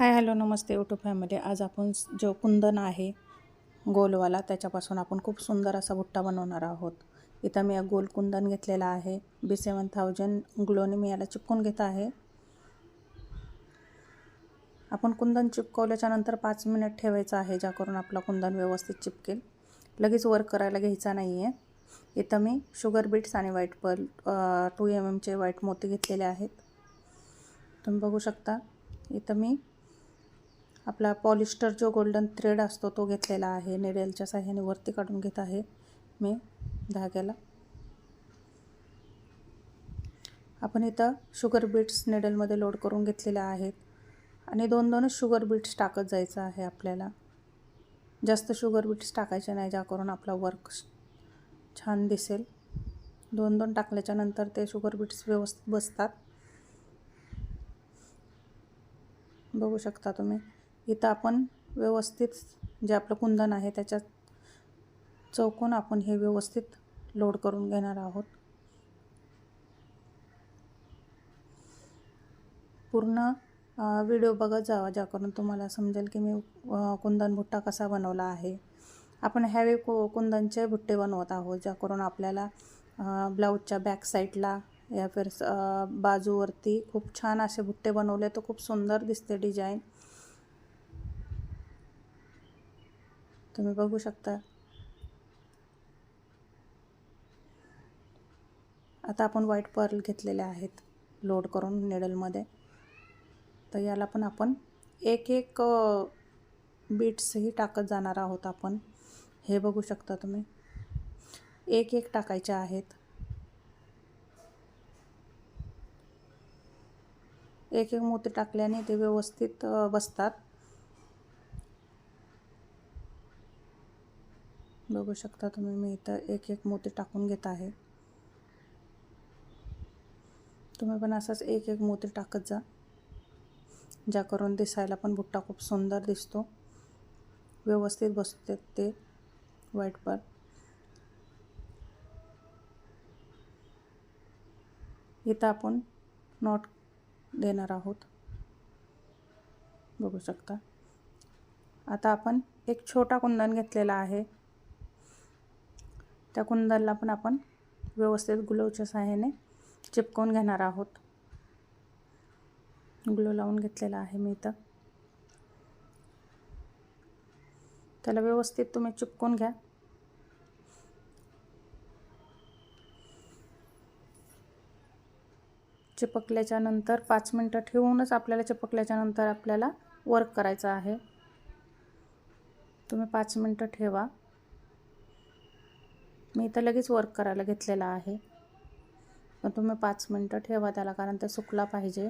हाय hello नमस्ते YouTube family आज आपण जो कुंदन आहे गोलवाला त्याच्यापासून आपण खूप सुंदर असा भुट्टा बनवणार आहोत. इथं मी गोल कुंदन घेतलेला आहे. बी सेवन थाउजंड ग्लोने मी याला चिपकून घेत आहे. आपण कुंदन चिपकवल्याच्या नंतर पाच मिनिट ठेवायचं आहे ज्या करून आपला कुंदन व्यवस्थित चिपकेल. लगेच वर्क करायला घ्यायचा नाही आहे इथं मी शुगर बीट्स आणि व्हाईट पर्ल टू एम एमचे व्हाईट मोती घेतलेले आहेत. तुम्ही बघू शकता. इथं मी आपला पॉलिस्टर जो गोल्डन थ्रेड असतो तो घेतलेला आहे. नेडेलच्या साह्याने वरती काढून घेत आहे मी धाग्याला. आपण इथं शुगर बीट्स नेडलमध्ये लोड करून घेतलेल्या आहेत. आणि दोन दोनच शुगर बीट्स टाकत जायचं आहे आपल्याला. जास्त शुगर बीट्स टाकायचे नाही ज्या करून आपला वर्क छान दिसेल. दोन दोन टाकल्याच्या नंतर ते शुगर बीट्स व्यवस्थित बसतात. बघू शकता तुम्ही. इथं आपण व्यवस्थित जे आपलं कुंदन आहे त्याच्यात चौकून आपण हे व्यवस्थित लोड करून घेणार आहोत. पूर्ण व्हिडिओ बघत जावा ज्याकरून तुम्हाला समजेल की मी कुंदन भुट्टा कसा बनवला आहे. आपण ह्यावे कु कुंदनचे भुट्टे बनवत आहोत ज्याकरून आपल्याला ब्लाऊजच्या बॅक साईडला या फिर बाजूवरती खूप छान असे भुट्टे बनवले. तर खूप सुंदर दिसते डिझाईन. तुम्ही बघू शकता. आता आपण व्हाईट पर्ल घेतलेले आहेत लोड करून निडलमध्ये तर याला पण आपण एक एक बीट्सही टाकत जाणार आहोत आपण. हे बघू शकता तुम्ही. एक एक टाकायचे आहेत. एक एक मोती टाकल्याने ते व्यवस्थित बसतात. बघू शकता तुम्ही. मी इथं एक एक मोती टाकून घेत आहे. तुम्ही पण असंच एक एक मोती टाकत जा. ज्या करून दिसायला पण बुट्टा खूप सुंदर दिसतो. व्यवस्थित बसते ते व्हाईट इथं आपण नॉट देणार आहोत. बघू शकता. आता आपण एक छोटा कुंदन घेतलेला आहे. त्या कुंदनला पण आपण व्यवस्थित ग्लोच्या सहाय्याने चिपकवून घेणार आहोत. ग्लो लावून घेतलेला आहे मी इथं. त्याला व्यवस्थित तुम्ही चिपकून घ्या. चिपकल्याच्या नंतर पाच मिनटं ठेवूनच आपल्याला चिपकल्याच्या नंतर आपल्याला वर्क करायचं आहे. तुम्ही पाच मिनटं ठेवा. मी इथं लगेच वर्क करायला घेतलेला आहे. पण तुम्ही पाच मिनटं ठेवा त्याला कारण ते सुकला पाहिजे.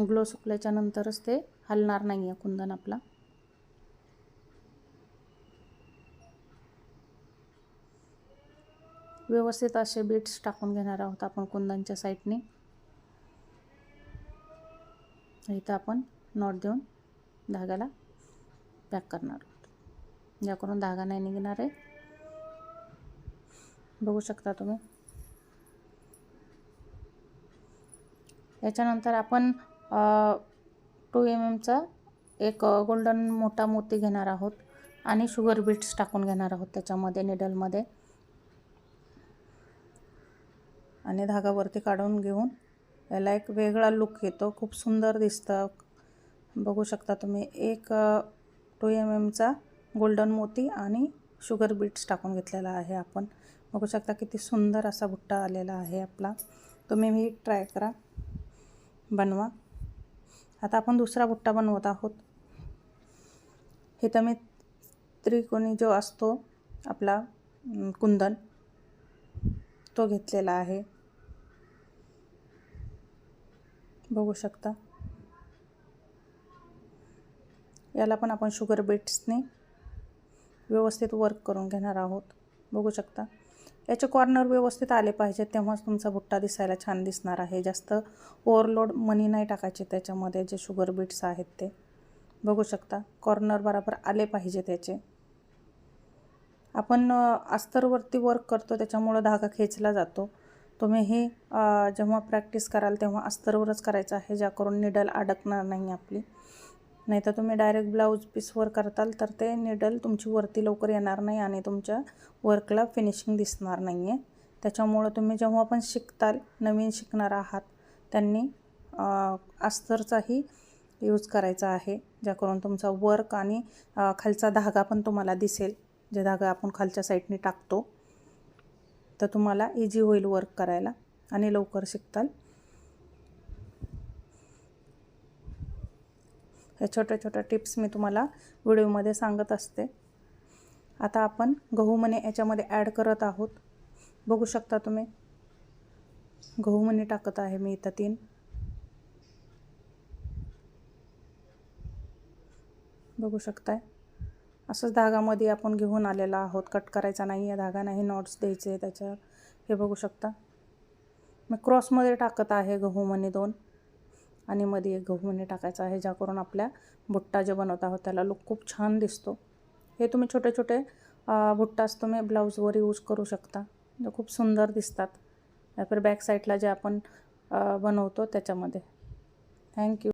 ग्लो सुकल्याच्या नंतरच ते हलणार नाही आहे कुंदन आपला. व्यवस्थित असे बीट्स टाकून घेणार आहोत आपण कुंदनच्या साईडने इथं आपण नॉट देऊन धाग्याला पॅक करणार ज्याकडून ज्याकरून धागा नाही निघणार आहे. बघू शकता तुम्ही. याच्यानंतर आपण टू एम एमचा एक गोल्डन मोठा मोती घेणार आहोत आणि शुगर बीट्स टाकून घेणार आहोत त्याच्यामध्ये निडलमध्ये आणि धागावरती काढून घेऊन याला एक वेगळा लुक येतो. खूप सुंदर दिसतं. बघू शकता तुम्ही. एक टू एम एमचा गोल्डन मोती आणि शुगर बीट्स टाकून घेतलेला आहे आपण. बघू शकता किती सुंदर असा बुट्टा आलेला आहे आपला. तुम्ही मी ट्राय करा. बनवा. आता आपण दुसरा बुट्टा बनवत आहोत. हे तर मी त्रिकोणी जो असतो आपला कुंदन तो घेतलेला आहे. बघू शकता. याला पण आपण शुगर बीट्सने व्यवस्थित वर्क करून घेणार आहोत. बघू शकता. याचे कॉर्नर व्यवस्थित आले पाहिजेत तेव्हाच तुमचा भुट्टा दिसायला छान दिसणार आहे. जास्त ओव्हरलोड मनी नाही टाकायचे त्याच्यामध्ये जे शुगर बीट्स आहेत ते. बघू शकता कॉर्नर बरोबर आले पाहिजे त्याचे आपण अस्तरवरती वर्क करतो त्याच्यामुळं धागा खेचला जातो. तुम्ही हे जेव्हा प्रॅक्टिस कराल तेव्हा अस्तरवरच करायचं आहे ज्याकरून निडल अडकणार नाही आपली. नाही तर तुम्ही डायरेक्ट ब्लाऊज पीसवर करताल तर ते निडल तुमची वरती लवकर येणार नाही आणि तुमच्या वर्कला फिनिशिंग दिसणार नाही आहे त्याच्यामुळं तुम्ही जेव्हा पण शिकताल नवीन शिकणार आहात त्यांनी अस्तरचाही यूज करायचा आहे ज्याकरून तुमचा वर्क आणि खालचा धागा पण तुम्हाला दिसेल. जे धागा आपण खालच्या साईडने टाकतो तर तुम्हाला इझी होईल वर्क करायला आणि लवकर शिकताल. या छोट्या छोट्या टिप्स मी तुम्हाला व्हिडिओमध्ये सांगत असते. आता आपण गहू मणी याच्यामध्ये ॲड करत आहोत. बघू शकता तुम्ही. गहू मणी टाकत आहे मी इथं तीन. बघू शकताय. असंच धागामध्ये आपण घेऊन आलेला आहोत. कट करायचा नाही आहे. धागा नाही नॉट्स द्यायचे त्याच्यावर. हे बघू शकता. मी क्रॉसमध्ये टाकत आहे गहू मणी दोन. आणि मध्ये एक गहू टाकायचा आहे ज्याकरून आपल्या भुट्टा जे बनवत आहोत त्याला लुक खूप छान दिसतो. हे तुम्ही छोटे छोटे अ, तुम्ही ब्लाऊजवर यूज करू शकता. जे खूप सुंदर दिसतात. या बॅक साईडला जे आपण बनवतो त्याच्यामध्ये. थँक्यू